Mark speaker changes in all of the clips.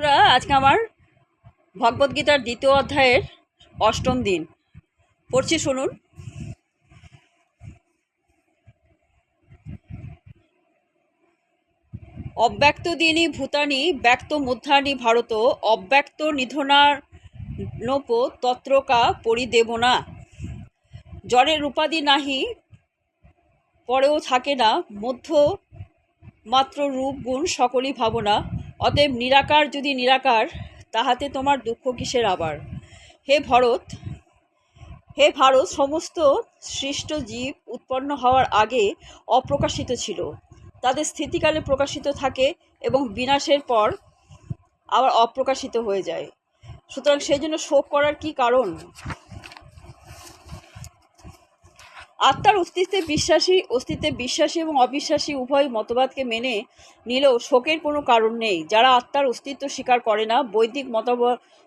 Speaker 1: বন্ধুরা, আজকে আমার ভগবদ্গীতার দ্বিতীয় অধ্যায়ের অষ্টম দিন। পড়ছি, শুনুন। অব্যক্ত দিনই ভূতানি, ব্যক্ত মুদ্রানি ভারত, অব্যক্ত নিধনার নোপ তত্রকা পরিদেবনা। জ্বরের উপাধি নাহি, পরেও থাকে না মধ্য মাত্র রূপ গুণ সকলই ভাবনা। অতএব নিরাকার যদি নিরাকার, তাহাতে তোমার দুঃখ কিসের আবার? হে ভরত, হে ভারত, সমস্ত সৃষ্ট জীব উৎপন্ন হওয়ার আগে অপ্রকাশিত ছিল। তাদের স্থিতিকালে প্রকাশিত থাকে এবং বিনাশের পর আবার অপ্রকাশিত হয়ে যায়। সুতরাং সেই জন্য শোক করার কি কারণ? আত্মার অস্তিত্বে বিশ্বাসী অস্তিত্বে বিশ্বাসী এবং অবিশ্বাসী উভয় মতবাদকে মেনে নিলেও শোকের কোনো কারণ নেই। যারা আত্মার অস্তিত্ব স্বীকার করে না, বৈদিক মতাব,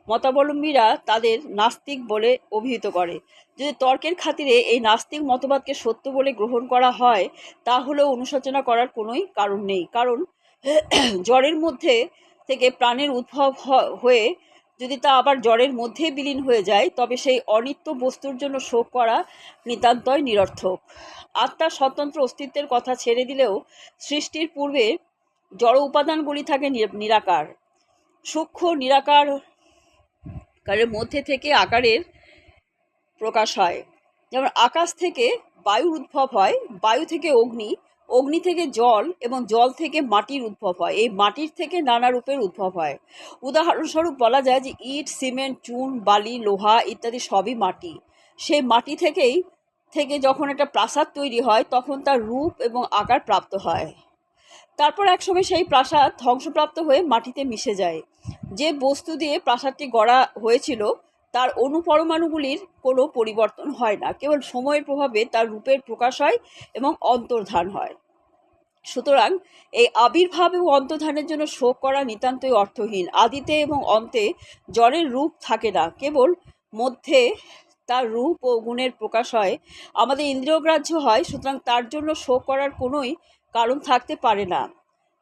Speaker 1: মতাবলম্বীরা তাদের নাস্তিক বলে অভিহিত করে। যদি তর্কের খাতিরে এই নাস্তিক মতবাদকে সত্য বলে গ্রহণ করা হয়, তাহলেও অনুশোচনা করার কোনোই কারণ নেই। কারণ জ্বরের মধ্যে থেকে প্রাণের উদ্ভব হয়ে যদি তা আবার জ্বরের মধ্যে বিলীন হয়ে যায়, তবে সেই অনিত্য বস্তুর জন্য শোক করা নিতান্তই নিরর্থক। আত্মার স্বতন্ত্র অস্তিত্বের কথা ছেড়ে দিলেও সৃষ্টির পূর্বে জড় উপাদানগুলি থাকে নিরাকার। সূক্ষ্ম নিরাকার কারের মধ্যে থেকে আকারের প্রকাশ হয়। যেমন আকাশ থেকে বায়ুর উদ্ভব হয়, বায়ু থেকে অগ্নি অগ্নি থেকে জল এবং জল থেকে মাটির উদ্ভব হয়। এই মাটির থেকে নানা রূপের উদ্ভব হয়। উদাহরণস্বরূপ বলা যায় যে ইট, সিমেন্ট, চুন, বালি, লোহা ইত্যাদি সবই মাটি। সেই মাটি থেকেই, থেকে যখন একটা প্রাসাদ তৈরি হয়, তখন তার রূপ এবং আকার প্রাপ্ত হয়। তারপর একসময় সেই প্রাসাদ ধ্বংসপ্রাপ্ত হয়ে মাটিতে মিশে যায়। যে বস্তু দিয়ে প্রাসাদটি গড়া হয়েছিল তার অনুপরমাণুগুলির কোনো পরিবর্তন হয় না। কেবল সময়ের প্রভাবে তার রূপের প্রকাশ হয় এবং অন্তর্ধান হয়। সুতরাং এই আবির্ভাব এবং অন্তর্ধানের জন্য শোক করা নিতান্তই অর্থহীন। আদিতে এবং অন্তে জড়ের রূপ থাকে না। কেবল মধ্যে তার রূপ ও গুণের প্রকাশ হয়। আমাদের ইন্দ্রিয়গ্রাহ্য হয়, সুতরাং তার জন্য শোক করার কোনোই কারণ থাকতে পারে না।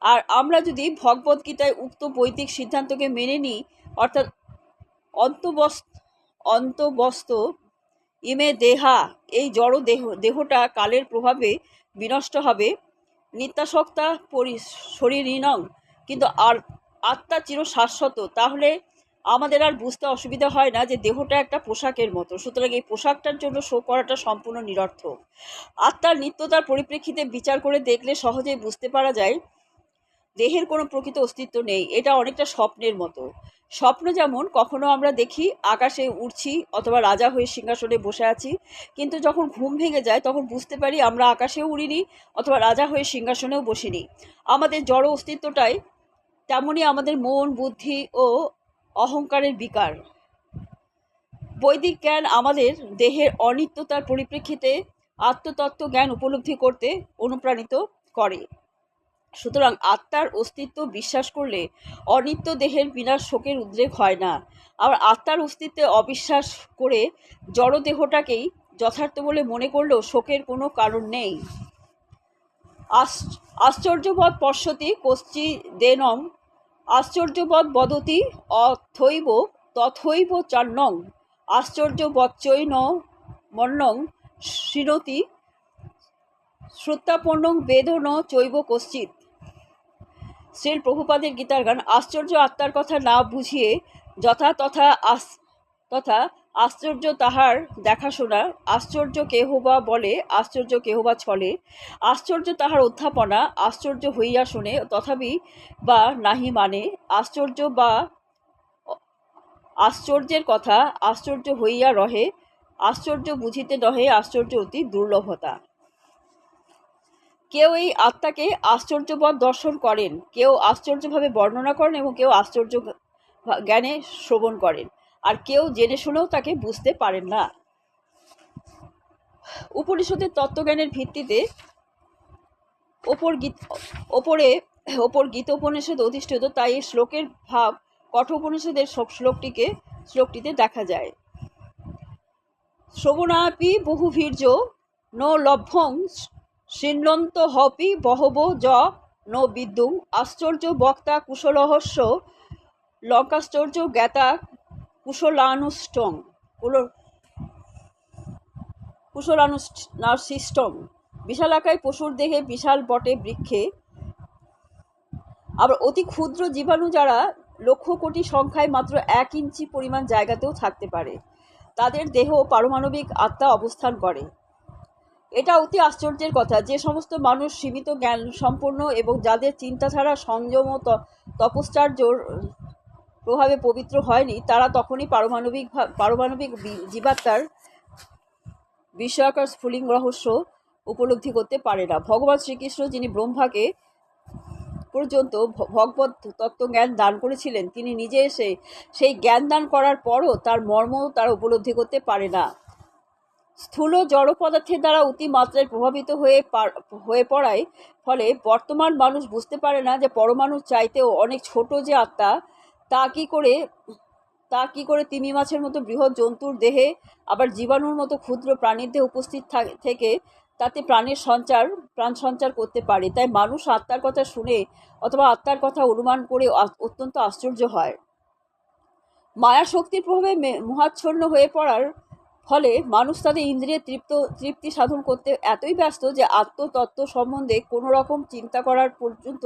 Speaker 1: আর আমরা যদি ভগবদ্গীতায় উক্ত বৈদিক সিদ্ধান্তকে মেনে নিই, অর্থাৎ অন্তবস্ত অন্তবস্ত ইমে দেহা, এই জড় দেহ, দেহটা কালের প্রভাবে বিনষ্ট হবে। নিত্যাসক্তা পরি শরীরহীনং কিন্তু আর, আত্মা চির শাশ্বত তাহলে আমাদের আর বুঝতে অসুবিধা হয় না যে দেহটা একটা পোশাকের মতো। সুতরাং এই পোশাকটার জন্য শো করাটা সম্পূর্ণ নিরর্থক। আত্মার নিত্যতার পরিপ্রেক্ষিতে বিচার করে দেখলে সহজেই বুঝতে পারা যায় দেহের কোনো প্রকৃত অস্তিত্ব নেই। এটা অনেকটা স্বপ্নের মতো। স্বপ্ন যেমন কখনো আমরা দেখি, আকাশে উড়ছি অথবা রাজা হয়ে সিংহাসনে বসে আছি, কিন্তু যখন ঘুম ভেঙে যায় তখন বুঝতে পারি আমরা আকাশেও উড়িনি অথবা রাজা হয়ে সিংহাসনেও বসিনি। আমাদের জড় অস্তিত্বটাই তেমনই আমাদের মন, বুদ্ধি ও অহংকারের বিকার। বৈদিক জ্ঞান আমাদের দেহের অনিত্যতার পরিপ্রেক্ষিতে আত্মতত্ত্ব জ্ঞান উপলব্ধি করতে অনুপ্রাণিত করে। সুতরাং আত্মার অস্তিত্ব বিশ্বাস করলে অনিত্য দেহের বিনাশ শোকের উদ্রেক হয় না। আবার আত্মার অস্তিত্বে অবিশ্বাস করে জড় দেহটাকেই যথার্থ বলে মনে করলেও শোকের কোনো কারণ নেই। আশ- আশ্চর্যবৎ পশ্যতি কশ্চি দেনম, আশ্চর্যবৎ বদতি অথৈব তথৈব চান্নং, আশ্চর্যবচ্চৈন মন্নং শৃণতি, শ্রুত্তাপন্নং বেদন চৈব কশ্চিৎ। শ্রীল প্রভুপাদের গীতার গান, আশ্চর্য আত্মার কথা না বুঝিয়ে যথা তথা আস তথা, আশ্চর্য তাহার দেখাশোনা, আশ্চর্য কেহবা বলে, আশ্চর্য কেহ বা ছলে, আশ্চর্য তাহার অধ্যাপনা, আশ্চর্য হইয়া শুনে, তথাপি বা নাহি মানে আশ্চর্য বা আশ্চর্যের কথা, আশ্চর্য হইয়া রহে, আশ্চর্য বুঝিতে নহে আশ্চর্য অতি দুর্লভতা। কেউ এই আত্মাকে আশ্চর্যবৎ দর্শন করেন, কেউ আশ্চর্যভাবে বর্ণনা করেন এবং কেউ আশ্চর্য জ্ঞানে শ্রবণ করেন, আর কেউ জেনে শুনেও তাকে বুঝতে পারেন না। উপনিষদের তত্ত্বজ্ঞানের ভিত্তিতে ওপর গীত ওপরে, ওপর গীত উপনিষদ অধিষ্ঠিত, তাই এই শ্লোকের ভাব কঠোপনিষদের শ্লোকটিকে, শ্লোকটিতে দেখা যায়। শ্রবণাপি বহুভীর্য ন লভ্যং শৃণ্বন্ত হপি বহব য ন বিদ্যুং। আশ্চর্য বক্তা কুশলহস্য, লঙ্কাশ্চর্য জ্ঞাতা কুশলানুষ্টং। কুশলানুষ্টিষ্টম বিশালাকায় পশুর দেহে বিশাল বটে বৃক্ষে। আবার অতি ক্ষুদ্র জীবাণু যারা লক্ষ কোটি সংখ্যায় মাত্র এক ইঞ্চি পরিমাণ জায়গাতেও থাকতে পারে। তাদের দেহ পারমাণবিক আত্মা অবস্থান করে। এটা অতি আশ্চর্যের কথা। যে সমস্ত মানুষ সীমিত জ্ঞান সম্পন্ন এবং যাদের চিন্তাধারা সংযম ও তপশ্চর্যর প্রভাবে পবিত্র হয়নি, তারা তখনই পারমাণবিক পারমাণবিক জীবাত্মার বিস্ময়কর স্ফুলিং রহস্য উপলব্ধি করতে পারে না। ভগবান শ্রীকৃষ্ণ, যিনি ব্রহ্মাকে পর্যন্ত ভগবত তত্ত্বজ্ঞান দান করেছিলেন, তিনি নিজে এসে সেই জ্ঞান দান করার পরও তার মর্ম তারা উপলব্ধি করতে পারে না। স্থূল জড় পদার্থের দ্বারা অতিমাত্রায় প্রভাবিত হয়ে হয়ে পড়ায় ফলে বর্তমান মানুষ বুঝতে পারে না যে পরমাণুর চাইতেও অনেক ছোট যে আত্মা, তা কি করে, তা কি করে তিমি মাছের মতো বৃহৎ জন্তুর দেহে, আবার জীবাণুর মতো ক্ষুদ্র প্রাণীর দেহে উপস্থিত থাক- তাতে প্রাণের সঞ্চার, প্রাণ সঞ্চার করতে পারে। তাই মানুষ আত্মার কথা শুনে অথবা আত্মার কথা অনুমান করে অত্যন্ত আশ্চর্য হয়। মায়া শক্তির প্রভাবে মোহাচ্ছন্ন হয়ে পড়ার ফলে মানুষ তাদের ইন্দ্রিয়ে তৃপ্ত, তৃপ্তি সাধন করতে এতই ব্যস্ত যে আত্মতত্ত্ব সম্বন্ধে কোনো রকম চিন্তা করার পর্যন্ত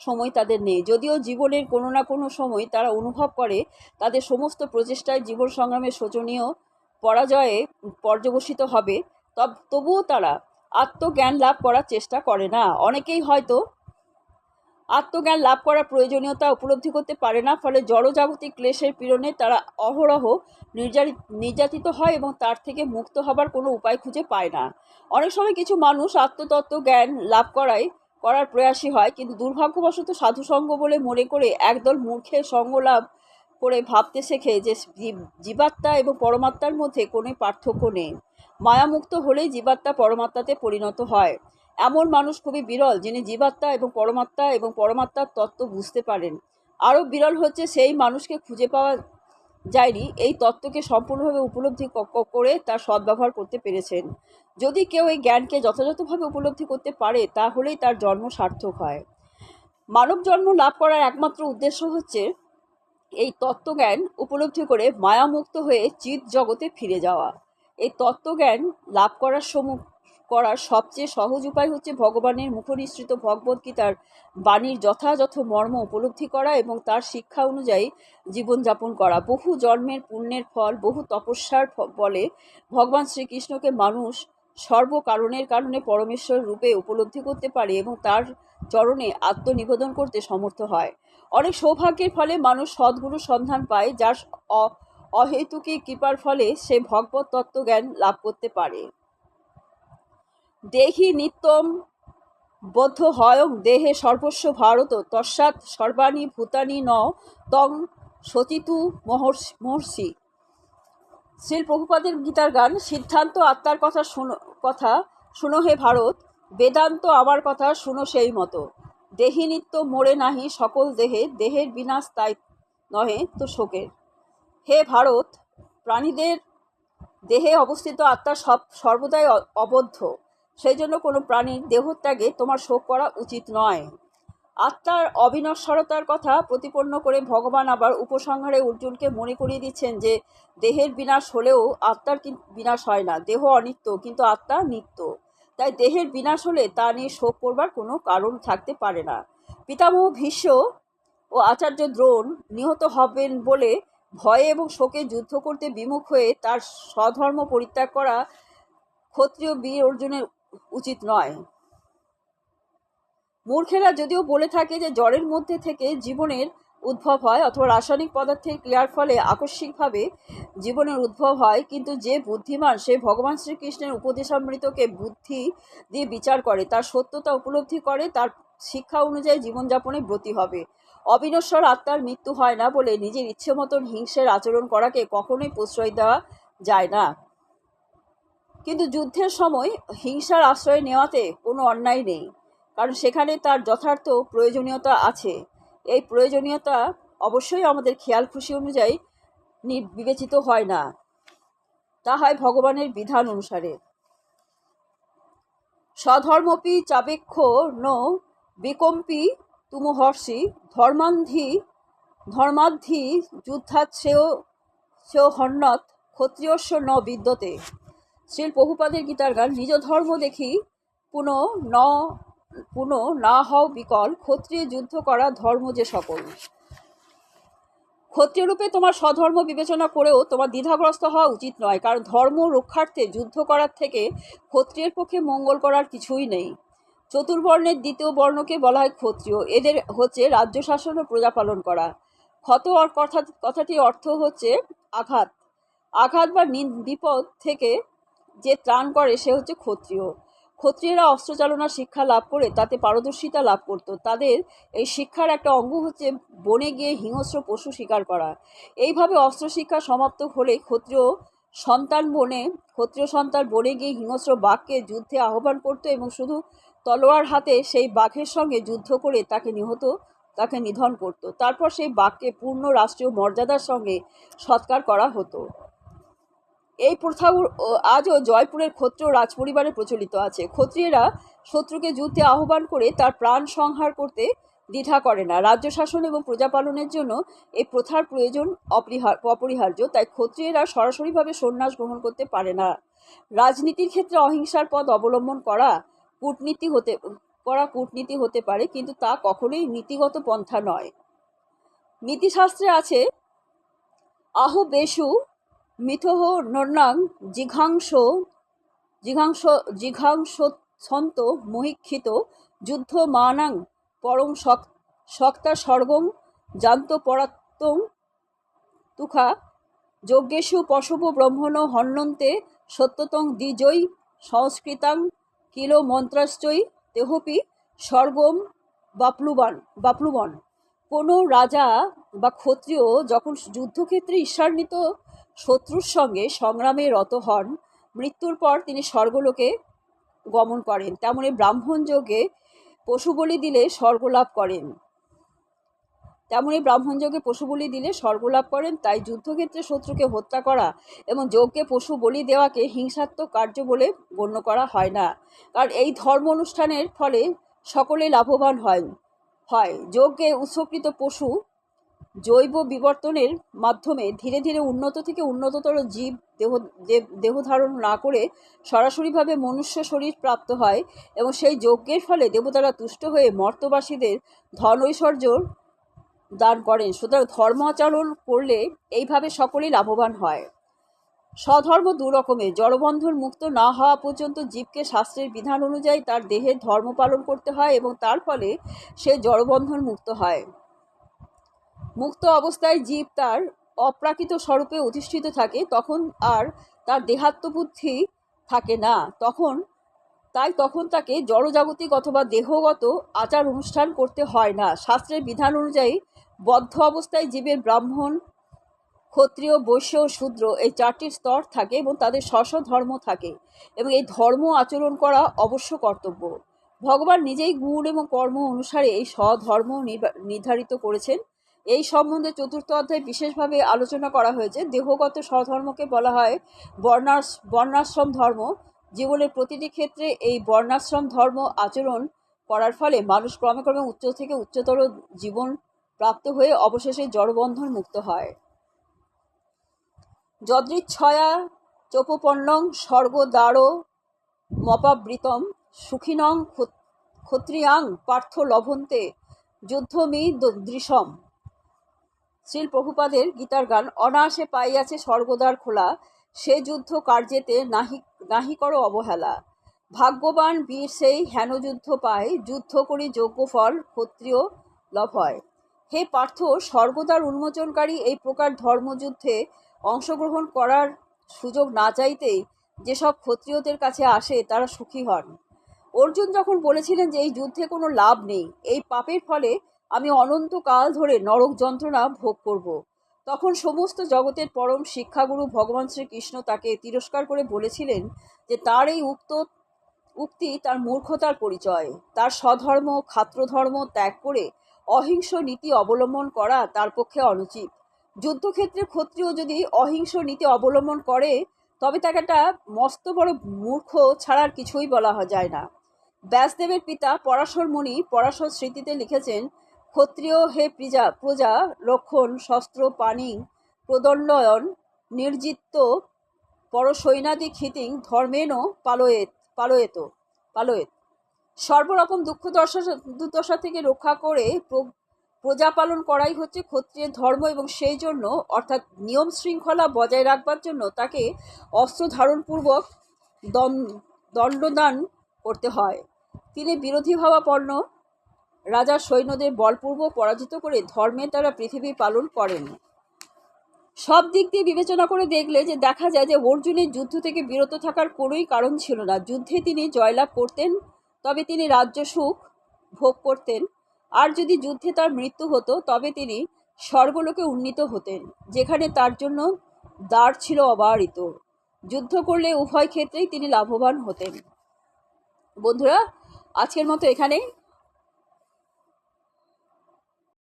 Speaker 1: সময় তাদের নেই। যদিও জীবনের কোনো না কোনো সময় তারা অনুভব করে, তাদের সমস্ত প্রচেষ্টায় জীবন সংগ্রামের শোচনীয় পরাজয়ে পর্যবসিত হবে, তব, তবুও তারা আত্মজ্ঞান লাভ করার চেষ্টা করে না। অনেকেই হয়তো আত্মজ্ঞান লাভ করার প্রয়োজনীয়তা উপলব্ধি করতে পারে না, ফলে জড়জাগতিক ক্লেশের পীড়নে তারা অহরহ নির্যাতিত হয় এবং তার থেকে মুক্ত হবার কোনো উপায় খুঁজে পায় না। অনেক সময় কিছু মানুষ আত্মতত্ত্ব জ্ঞান লাভ করায়, করার প্রয়াসী হয়, কিন্তু দুর্ভাগ্যবশত সাধুসঙ্গ বলে মনে করে একদল মূর্খের সঙ্গ লাভ করে ভাবতে শেখে যে জীব- জীবাত্মা এবং পরমাত্মার মধ্যে কোনো পার্থক্য নেই। মায়ামুক্ত হলেই জীবাত্মা পরমাত্মাতে পরিণত হয়। এমন মানুষ খুবই বিরল, যিনি জীবাত্মা এবং পরমাত্মা এবং পরমাত্মার তত্ত্ব বুঝতে পারেন। আরও বিরল হচ্ছে সেই মানুষকে খুঁজে পাওয়া যায়নি, এই তত্ত্বকে সম্পূর্ণভাবে উপলব্ধি করে তার সদ্ব্যবহার করতে পেরেছেন। যদি কেউ এই জ্ঞানকে যথাযথভাবে উপলব্ধি করতে পারে, তাহলেই তার জন্ম সার্থক হয়। মানব জন্ম লাভ করার একমাত্র উদ্দেশ্য হচ্ছে এই তত্ত্বজ্ঞান উপলব্ধি করে মায়ামুক্ত হয়ে চিৎ জগতে ফিরে যাওয়া। এই তত্ত্বজ্ঞান লাভ করার সমু করার সবচেয়ে সহজ উপায় হচ্ছে ভগবানের মুখনিসৃত ভগবদ্গীতার বাণীর যথাযথ মর্ম উপলব্ধি করা এবং তার শিক্ষা অনুযায়ী জীবনযাপন করা। বহু জন্মের পুণ্যের ফল, বহু তপস্যার ফ- বলে ভগবান শ্রীকৃষ্ণকে মানুষ সর্বকারণের কারণে পরমেশ্বর রূপে উপলব্ধি করতে পারে এবং তার চরণে আত্মনিবেদন করতে সমর্থ হয়। অনেক সৌভাগ্যের ফলে মানুষ সদ্গুরুর সন্ধান পায়, যার অহেতুকী কৃপার ফলে সে ভগবত তত্ত্বজ্ঞান লাভ করতে পারে। দেহি নিত্যম বদ্ধ হয়ং দেহে সর্বস্ব ভারত তস্মাৎ সর্বাণী ভূতানি ন তং সচিতু মহর্ষি শ্রীল প্রভুপাদের গীতার গান, সিদ্ধান্ত আত্মার কথা শুনো কথা, শুনো হে ভারত, বেদান্ত আমার কথা শুনো সেই মতো। দেহি নিত্য মোড়ে নাহি সকল দেহে, দেহের বিনাশ তাই নহে তো শোকের। হে ভারত, প্রাণীদের দেহে অবস্থিত আত্মা সব সর্বদাই অবদ্ধ। সেই জন্য কোনো প্রাণীর দেহত্যাগে তোমার শোক করা উচিত নয়। আত্মার অবিনশ্বরতার কথা প্রতিপন্ন করে ভগবান আবার উপসংহারে অর্জুনকে মনে করিয়ে দিচ্ছেন যে, দেহের বিনাশ হলেও আত্মার বিনাশ হয় না। দেহ অনিত্য, কিন্তু আত্মা নিত্য। তাই দেহের বিনাশ হলে তা নিয়ে শোক করবার কোনো কারণ থাকতে পারে না। পিতামহ ভীষ্ম ও আচার্য দ্রোণ নিহত হবেন বলে ভয়ে এবং শোকে যুদ্ধ করতে বিমুখ হয়ে তার স্বধর্ম পরিত্যাগ করা ক্ষত্রিয় বীর অর্জুনের উচিত নয়। মূর্খেরা যদিও বলে থাকে যে জ্বরের মধ্যে থেকে জীবনের উদ্ভব হয় অথবা রাসায়নিক পদার্থের ক্রিয়ার ফলে আকস্মিকভাবে জীবনের উদ্ভব হয়, কিন্তু যে বুদ্ধিমান সে ভগবান শ্রীকৃষ্ণের উপদেশামৃতকে বুদ্ধি দিয়ে বিচার করে, তার সত্যতা উপলব্ধি করে, তার শিক্ষা অনুযায়ী জীবনযাপনে ব্রতী হবে। অবিনশ্বর আত্মার মৃত্যু হয় না বলে নিজের ইচ্ছে মতন হিংসের আচরণ করাকে কখনোই প্রশ্রয় দেওয়া যায় না। কিন্তু যুদ্ধের সময় হিংসার আশ্রয় নেওয়াতে কোনো অন্যায় নেই, কারণ সেখানে তার যথার্থ প্রয়োজনীয়তা আছে। এই প্রয়োজনীয়তা অবশ্যই আমাদের খেয়াল খুশি অনুযায়ী বিবেচিত হয় না। তা হয় ভগবানের বিধান অনুসারে। স্বধর্মপি চাবেক্ষ ন বিকম্পি তুমহর্ষি ধর্মান্ধি ধর্মাদ্ধি সেও হন্নত ক্ষত্রিয়স্য ন বিদ্যতে। শ্রীল বহুপাদের গীতার গান, নিজ ধর্ম দেখি পুনঃ ন, পুনঃ না হও বিকল, ক্ষত্রিয় যুদ্ধ করা ধর্ম যে সকল। ক্ষত্রিয় রূপে তোমার স্বধর্ম বিবেচনা করেও তোমার দ্বিধাগ্রস্ত হওয়া উচিত নয়, কারণ ধর্ম রক্ষার্থে যুদ্ধ করার থেকে ক্ষত্রিয়ের পক্ষে মঙ্গল করার কিছুই নেই। চতুর্বর্ণের দ্বিতীয় বর্ণকে বলা হয় ক্ষত্রিয়, এদের হচ্ছে রাজ্য শাসন ও প্রজা পালন করা। ক্ষত কথাটির অর্থ হচ্ছে আঘাত। আঘাত বা বিপদ থেকে যে ত্রাণ করে সে হচ্ছে ক্ষত্রিয়। ক্ষত্রিয়রা অস্ত্র চালনার শিক্ষা লাভ করে তাতে পারদর্শিতা লাভ করত। তাদের এই শিক্ষার একটা অঙ্গ হচ্ছে বনে গিয়ে হিংস্র পশু শিকার করা। এইভাবে অস্ত্র শিক্ষা সমাপ্ত হলে ক্ষত্রিয় সন্তান বনে, ক্ষত্রিয় সন্তান বনে গিয়ে হিংস্র বাঘকে যুদ্ধে আহ্বান করত এবং শুধু তলোয়ার হাতে সেই বাঘের সঙ্গে যুদ্ধ করে তাকে নিহত, তাকে নিধন করত। তারপর সেই বাঘকে পূর্ণ রাষ্ট্রীয় মর্যাদার সঙ্গে সৎকার করা হতো। এই প্রথা আজও জয়পুরের ক্ষত্রিয় রাজপরিবারে প্রচলিত আছে। ক্ষত্রিয়েরা শত্রুকে যুদ্ধে আহ্বান করে তার প্রাণ সংহার করতে দ্বিধা করে না। রাজ্য শাসন এবং প্রজা পালনের জন্য এই প্রথার প্রয়োজন অপরিহার, অপরিহার্য, তাই ক্ষত্রিয়েরা সরাসরিভাবে সন্ন্যাস গ্রহণ করতে পারে না। রাজনীতির ক্ষেত্রে অহিংসার পথ অবলম্বন করা কূটনীতি হতে, করা কূটনীতি হতে পারে, কিন্তু তা কখনোই নীতিগত পন্থা নয়। নীতিশাস্ত্রে আছে, আহু বেশু মিথহ নর্নাং জিঘাংস জিঘাংস জিঘাংস ছন্ত মহিক্ষিত যুদ্ধ মানাং শক- শক্তা স্বর্গং জান্ত পরাত্তং তুখা যজ্ঞেষু পশব ব্রহ্মণ হন্যন্তে সত্যতং দ্বিজৈ সংস্কৃতাং কিলো মন্ত্রাশ্চৈ তেহপি স্বর্গম বাপ্লুবান, বাপ্লুবন। কোনো রাজা বা ক্ষত্রিয় যখন যুদ্ধক্ষেত্রে ঈর্ষান্বিত শত্রুর সঙ্গে সংগ্রামে রত হন। মৃত্যুর পর তিনি স্বর্গলোকে গমন করেন। তেমনি ব্রাহ্মণ যোগে পশু বলি দিলে স্বর্গলাভ করেন। তেমনি ব্রাহ্মণ যোগে পশু বলি দিলে স্বর্গলাভ করেন। তাই যুদ্ধক্ষেত্রে শত্রুকে হত্যা করা এবং যজ্ঞে পশু বলি দেওয়াকে হিংসাত্মক কার্য বলে গণ্য করা হয় না। কারণ এই ধর্ম অনুষ্ঠানের ফলে সকলে লাভবান হয় হয়। যজ্ঞে উৎসকৃত পশু জৈব বিবর্তনের মাধ্যমে ধীরে ধীরে উন্নত থেকে উন্নততর জীব দেহ দেহ ধারণ না করে সরাসরিভাবে মনুষ্য শরীর প্রাপ্ত হয় এবং সেই যজ্ঞের ফলে দেবতারা তুষ্ট হয়ে মর্তবাসীদের ধন ঐশ্বর্য দান করেন। সুতরাং ধর্ম আচরণ করলে এইভাবে সকলেই লাভবান হয়। স্বধর্ম দু রকমের। জড়বন্ধন মুক্ত না হওয়া পর্যন্ত জীবকে শাস্ত্রের বিধান অনুযায়ী তার দেহের ধর্ম পালন করতে হয় এবং তার ফলে সে জড়বন্ধন মুক্ত হয়। মুক্ত অবস্থায় জীব তার অপ্রাকৃত স্বরূপে অধিষ্ঠিত থাকে, তখন আর তার দেহাত্মবুদ্ধি থাকে না। তখন, তাই তখন তাকে জড়জাগতিক অথবা দেহগত আচার অনুষ্ঠান করতে হয় না। শাস্ত্রের বিধান অনুযায়ী, বদ্ধ অবস্থায় জীবের ব্রাহ্মণ, ক্ষত্রিয়, বৈশ্য শূদ্র এই চারটি স্তর থাকে এবং তাদের স্ব ধর্ম থাকে এবং এই ধর্ম আচরণ করা অবশ্য কর্তব্য। ভগবান নিজেই গুণ এবং কর্ম অনুসারে এই স্বধর্ম নির্ধারিত করেছেন। এই সম্বন্ধে চতুর্থ অধ্যায়ে বিশেষভাবে আলোচনা করা হয়েছে। দেহগত স্বধর্মকে বলা হয় বর্ণাস, বর্ণাশ্রম ধর্ম। জীবনের প্রতিটি ক্ষেত্রে এই বর্ণাশ্রম ধর্ম আচরণ করার ফলে মানুষ ক্রমে ক্রমে উচ্চ থেকে উচ্চতর জীবন প্রাপ্ত হয়ে অবশেষে জড়বন্ধন মুক্ত হয়। যদৃচ্ছয়া চোপপন্নং স্বর্গদ্বারো মপাবৃতম সুখিনং ক্ষত- ক্ষত্রিয়াং পার্থ লভন্তে যুদ্ধমি দৃশম শ্রীল প্রভুপাদের গীতার গান, অনায়াসে পাইয়াছে স্বর্গদ্বার খোলা, সে যুদ্ধ কার্যেতে নাহি নাহি করো অবহেলা। ভাগ্যবান বীর সেই হেন যুদ্ধ পায়, যুদ্ধ করি যোগ্য ফল, ক্ষত্রিয় লভ হয়। হে পার্থ, স্বর্গদ্বার উন্মোচনকারী এই প্রকার ধর্মযুদ্ধে অংশগ্রহণ করার সুযোগ না চাইতেই যেসব ক্ষত্রিয়দের কাছে আসে, তারা সুখী হন। অর্জুন যখন বলেছিলেন যে এই যুদ্ধে কোনো লাভ নেই, এই পাপের ফলে আমি অনন্তকাল ধরে নরক যন্ত্রণা ভোগ করব। তখন সমস্ত জগতের পরম শিক্ষাগুরু ভগবান শ্রীকৃষ্ণ তাকে তিরস্কার করে বলেছিলেন যে তার এই উক্ত উক্তি তার মূর্খতার পরিচয়। তার স্বধর্ম খাত্রধর্ম ত্যাগ করে অহিংস নীতি অবলম্বন করা তার পক্ষে অনুচিত। যুদ্ধক্ষেত্রে ক্ষত্রিয় যদি অহিংস নীতি অবলম্বন করে, তবে তাকে একটা মস্ত বড় মূর্খ ছাড়ার কিছুই বলা যায় না। ব্যাসদেবের পিতা পরাশর মুনি পরাশর স্মৃতিতে লিখেছেন ক্ষত্রিয় হে প্রজা প্রজা লক্ষণ শস্ত্র পানি প্রদণ্ডয়ন নির্জিত পরসৈনাদি খিতিং ধর্মেন পালয়েত পালয়েত পালয়েত। সর্বরকম দুঃখ দশা, দুর্দশা থেকে রক্ষা করে প্রজা পালন করাই হচ্ছে ক্ষত্রিয়ের ধর্ম এবং সেই জন্য, অর্থাৎ নিয়ম শৃঙ্খলা বজায় রাখবার জন্য তাকে অস্ত্র ধারণপূর্বক দন- দণ্ডদান করতে হয়। তিনি বিরোধী ভাবাপন্ন রাজার সৈন্যদের বলপূর্বক পরাজিত করে ধর্মের দ্বারা পৃথিবী পালন করেন। সব দিক দিয়ে বিবেচনা করে দেখলে যে দেখা যায় যে অর্জুনের যুদ্ধ থেকে বিরত থাকার কোনোই কারণ ছিল না। যুদ্ধে তিনি জয়লাভ করতেন, তবে তিনি রাজ্য সুখ ভোগ করতেন। আর যদি যুদ্ধে তার মৃত্যু হতো, তবে তিনি স্বর্গলোকে উন্নীত হতেন, যেখানে তার জন্য দ্বার ছিল অবারিত। যুদ্ধ করলে উভয় ক্ষেত্রেই তিনি লাভবান হতেন। বন্ধুরা, আজকের মতো এখানেই।